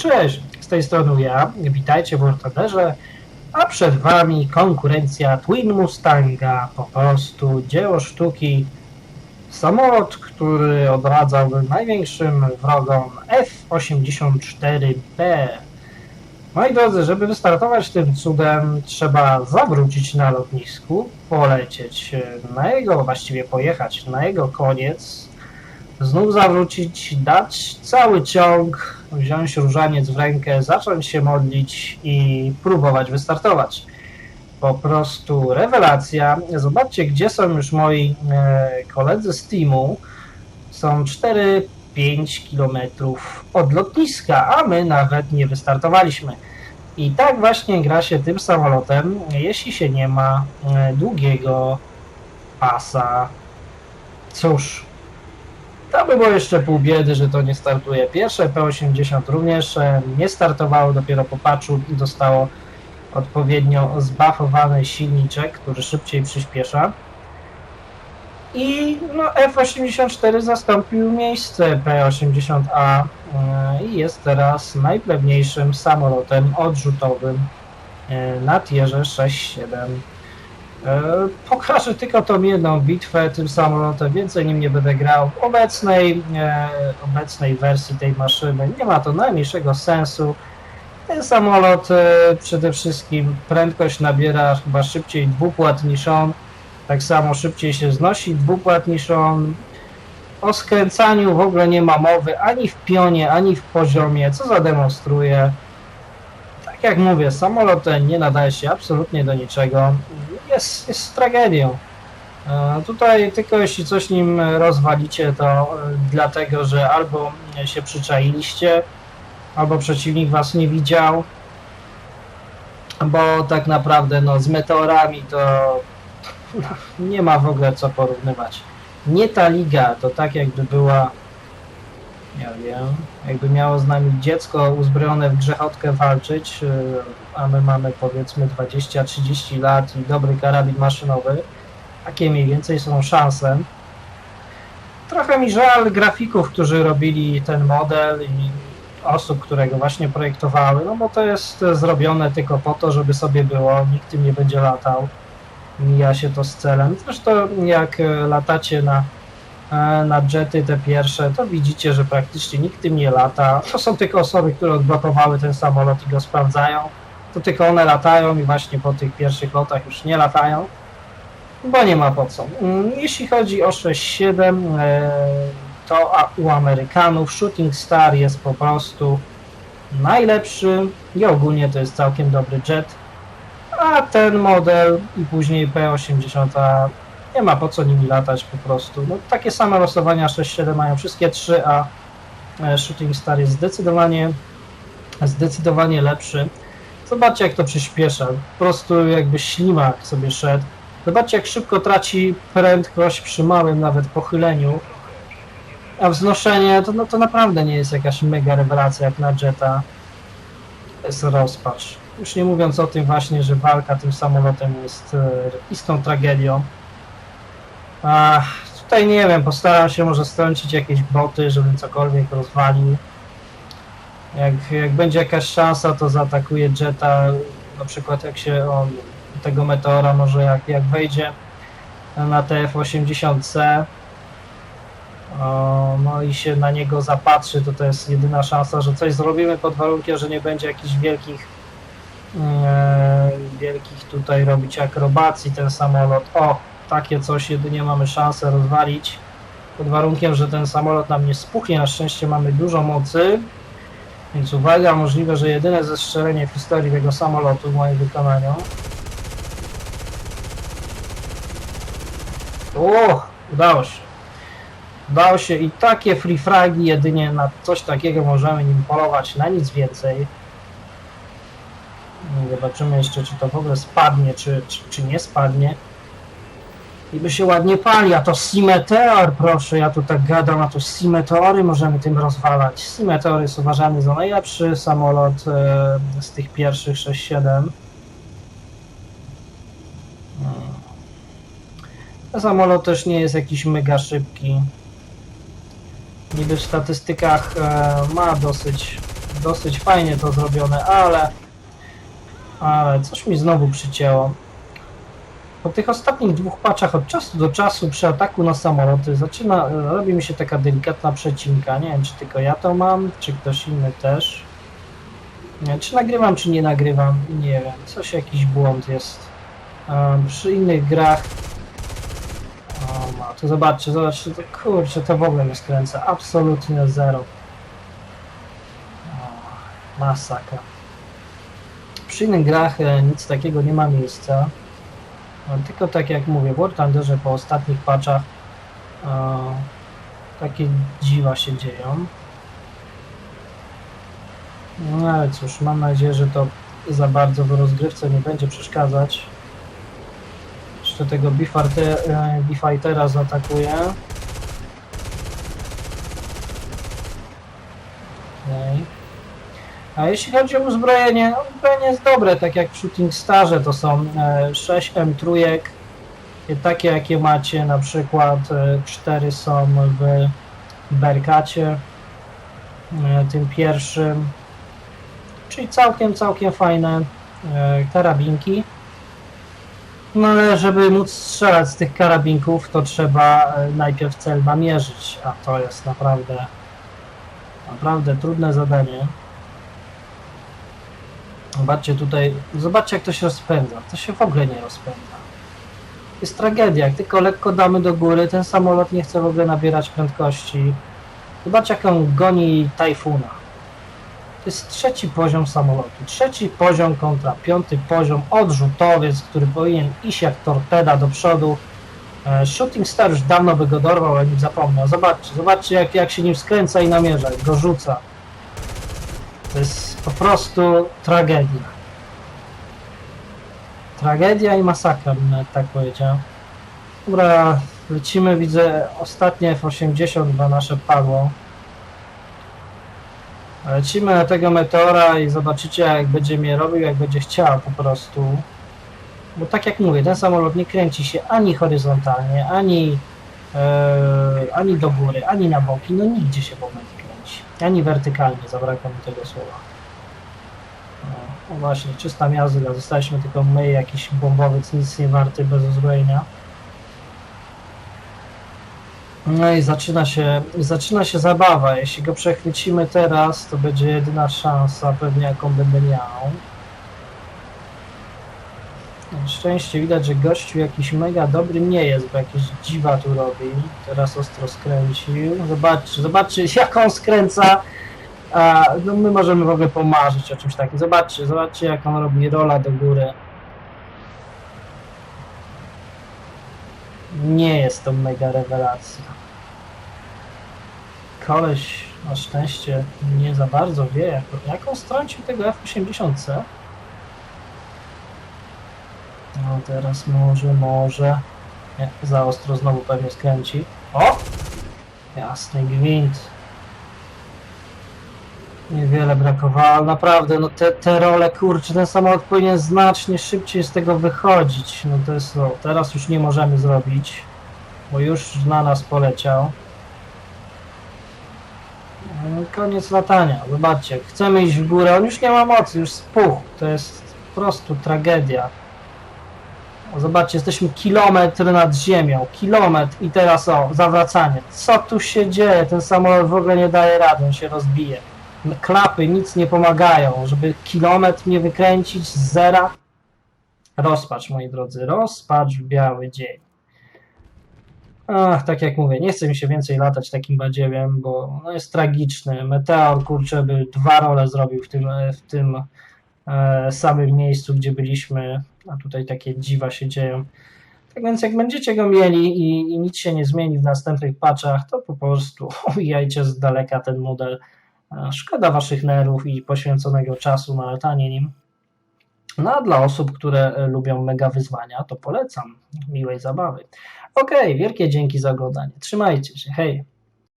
Cześć, z tej strony ja, witajcie w a przed wami konkurencja Twin Mustanga, po prostu dzieło sztuki, samolot, który odradzałby największym wrogom F-84B. Moi drodzy, żeby wystartować tym cudem, trzeba zawrócić na lotnisku, polecieć na jego, właściwie pojechać na jego koniec, znów zawrócić, dać cały ciąg, wziąć różaniec w rękę, zacząć się modlić i próbować wystartować. Po prostu rewelacja. Zobaczcie, gdzie są już moi e, koledzy z teamu. Są 4-5 kilometrów od lotniska, a my nawet nie wystartowaliśmy. I tak właśnie gra się tym samolotem, jeśli się nie ma e, długiego pasa. Cóż, by było jeszcze pół biedy, że to nie startuje. Pierwsze P80 również e, nie startowało, dopiero po patchu dostało odpowiednio zbafowany silniczek, który szybciej przyspiesza. I no, F84 zastąpił miejsce P80A e, i jest teraz najpewniejszym samolotem odrzutowym e, na tierze 6-7. E, Pokażę tylko tą jedną bitwę tym samolotem, więcej nim nie będę grał. W obecnej, e, obecnej wersji tej maszyny nie ma to najmniejszego sensu. Ten samolot e, przede wszystkim prędkość nabiera chyba szybciej dwupłat niż on. Tak samo szybciej się znosi dwupłat niż on. O skręcaniu w ogóle nie ma mowy ani w pionie, ani w poziomie, co zademonstruje. Tak jak mówię, samolot ten nie nadaje się absolutnie do niczego. Jest, jest tragedią. E, Tutaj tylko jeśli coś nim rozwalicie, to e, dlatego, że albo się przyczailiście, albo przeciwnik was nie widział, bo tak naprawdę no, z meteorami to nie ma w ogóle co porównywać. Nie ta liga, to tak jakby była, ja wiem, jakby miało z nami dziecko uzbrojone w grzechotkę walczyć, yy, a my mamy powiedzmy 20-30 lat i dobry karabin maszynowy. Takie mniej więcej są szanse. Trochę mi żal grafików, którzy robili ten model i osób, które go właśnie projektowały, no bo to jest zrobione tylko po to, żeby sobie było, nikt tym nie będzie latał. Mija się to z celem. Zresztą jak latacie na, na jety te pierwsze, to widzicie, że praktycznie nikt tym nie lata. To są tylko osoby, które odblokowały ten samolot i go sprawdzają. To tylko one latają i właśnie po tych pierwszych lotach już nie latają. Bo nie ma po co. Mm, Jeśli chodzi o 6.7, e, to u Amerykanów Shooting Star jest po prostu najlepszy i ogólnie to jest całkiem dobry jet. A ten model i później P80 nie ma po co nimi latać po prostu. No, takie same losowania 6.7 mają wszystkie trzy, a e, Shooting Star jest zdecydowanie zdecydowanie lepszy. Zobaczcie jak to przyspiesza. Po prostu jakby ślimak sobie szedł. Zobaczcie jak szybko traci prędkość przy małym nawet pochyleniu. A wznoszenie to, no, to naprawdę nie jest jakaś mega rewelacja jak na Jetta. To jest rozpacz. Już nie mówiąc o tym właśnie, że walka tym samolotem jest e, istą tragedią. A tutaj nie wiem, postaram się może strącić jakieś boty, żebym cokolwiek rozwalił. Jak, jak będzie jakaś szansa, to zaatakuję Jetta, na przykład jak się on, tego meteora może jak, jak wejdzie na TF-80C, o, no i się na niego zapatrzy, to to jest jedyna szansa, że coś zrobimy pod warunkiem, że nie będzie jakichś wielkich e, wielkich tutaj robić akrobacji ten samolot. O, takie coś jedynie mamy szansę rozwalić pod warunkiem, że ten samolot nam nie spuchnie. Na szczęście mamy dużo mocy, więc uwaga, możliwe, że jedyne zestrzelenie w historii tego samolotu w moim wykonaniu. O, udało się. Udało się i takie free fragi jedynie na coś takiego możemy nim polować, na nic więcej. Zobaczymy jeszcze, czy to w ogóle spadnie, czy, czy, czy nie spadnie. I by się ładnie pali, a to Simeteor, proszę, ja tu tak gadam, a to Simeteory możemy tym rozwalać. Simeteor jest uważany za najlepszy samolot e, z tych pierwszych 6-7. Hmm. Ten samolot też nie jest jakiś mega szybki. Niby w statystykach e, ma dosyć dosyć fajnie to zrobione, ale ale coś mi znowu przycięło. Po tych ostatnich dwóch paczach od czasu do czasu przy ataku na samoloty zaczyna, robi mi się taka delikatna przecinka. Nie wiem, czy tylko ja to mam, czy ktoś inny też. Nie, czy nagrywam, czy nie nagrywam, nie wiem. Coś, jakiś błąd jest. Um, przy innych grach o, to zobaczcie, zobaczcie, to kurczę, to w ogóle nie skręca. Absolutnie zero. O. Przy innych grach e, nic takiego nie ma miejsca. No, tylko tak jak mówię, w War Thunderze po ostatnich patchach e, takie dziwa się dzieją. No ale cóż, mam nadzieję, że to za bardzo w rozgrywce nie będzie przeszkadzać. Jeszcze tego Bifarte- e, Bifightera zaatakuje. A jeśli chodzi o uzbrojenie, no uzbrojenie jest dobre, tak jak w Shooting Starze to są e, 6 M3, takie jakie macie, na przykład e, 4 są w Berkacie, e, tym pierwszym, czyli całkiem, całkiem fajne e, karabinki. No ale żeby móc strzelać z tych karabinków, to trzeba e, najpierw cel namierzyć, a to jest naprawdę, naprawdę trudne zadanie. Zobaczcie tutaj, zobaczcie jak to się rozpędza. To się w ogóle nie rozpędza. Jest tragedia, jak tylko lekko damy do góry, ten samolot nie chce w ogóle nabierać prędkości. Zobaczcie jak on goni tajfuna. To jest trzeci poziom samolotu. Trzeci poziom kontra piąty poziom odrzutowiec, który powinien iść jak torpeda do przodu. E, Shooting Star już dawno by go dorwał, ale nim zapomniał. Zobaczcie, zobaczcie jak, jak się nim skręca i namierza, go rzuca. To jest po prostu tragedia. Tragedia i masakra, bym nawet tak powiedział. Dobra, lecimy, widzę ostatnie F-80 chyba nasze padło. Lecimy na tego meteora i zobaczycie jak będzie mnie robił, jak będzie chciał po prostu. Bo tak jak mówię, ten samolot nie kręci się ani horyzontalnie, ani, e, ani do góry, ani na boki, no nigdzie się kręci. Ani wertykalnie, zabrakło mi tego słowa. No, no właśnie, czysta miazga, zostaliśmy tylko my, jakiś bombowiec, nic nie warty, bez uzbrojenia. No i zaczyna się, zaczyna się zabawa. Jeśli go przechwycimy teraz, to będzie jedyna szansa pewnie jaką będę miał. Na szczęście widać, że gościu jakiś mega dobry nie jest, bo jakieś dziwa tu robi. Teraz ostro skręcił. Zobaczcie, zobaczcie jak on skręca. A, no my możemy w ogóle pomarzyć o czymś takim. Zobaczcie, zobaczcie jak on robi rola do góry. Nie jest to mega rewelacja. Koleś na szczęście nie za bardzo wie, jak, jak on strącił tego F-80C. No teraz może, może. Nie, za ostro znowu pewnie skręci. O! Jasny gwint. Niewiele brakowało, naprawdę, no te, te role, kurczę, ten samolot powinien znacznie szybciej z tego wychodzić. No to jest, no, teraz już nie możemy zrobić, bo już na nas poleciał. No, koniec latania, zobaczcie, chcemy iść w górę, on już nie ma mocy, już spuchł, to jest po prostu tragedia. Zobaczcie, jesteśmy kilometr nad ziemią, kilometr i teraz o, zawracanie. Co tu się dzieje? Ten samolot w ogóle nie daje rady, on się rozbije. Klapy nic nie pomagają, żeby kilometr mnie wykręcić z zera. Rozpacz, moi drodzy, rozpacz w biały dzień. Ach, tak jak mówię, nie chce mi się więcej latać takim badziewiem, bo no jest tragiczny. Meteor, kurczę, by dwa role zrobił w tym, w tym e, samym miejscu, gdzie byliśmy, a tutaj takie dziwa się dzieją. Tak więc jak będziecie go mieli i, i nic się nie zmieni w następnych patchach, to po prostu omijajcie z daleka ten model. E, Szkoda waszych nerwów i poświęconego czasu na latanie nim. No a dla osób, które e, lubią mega wyzwania, to polecam. Miłej zabawy. Okej, wielkie dzięki za oglądanie. Trzymajcie się. Hej.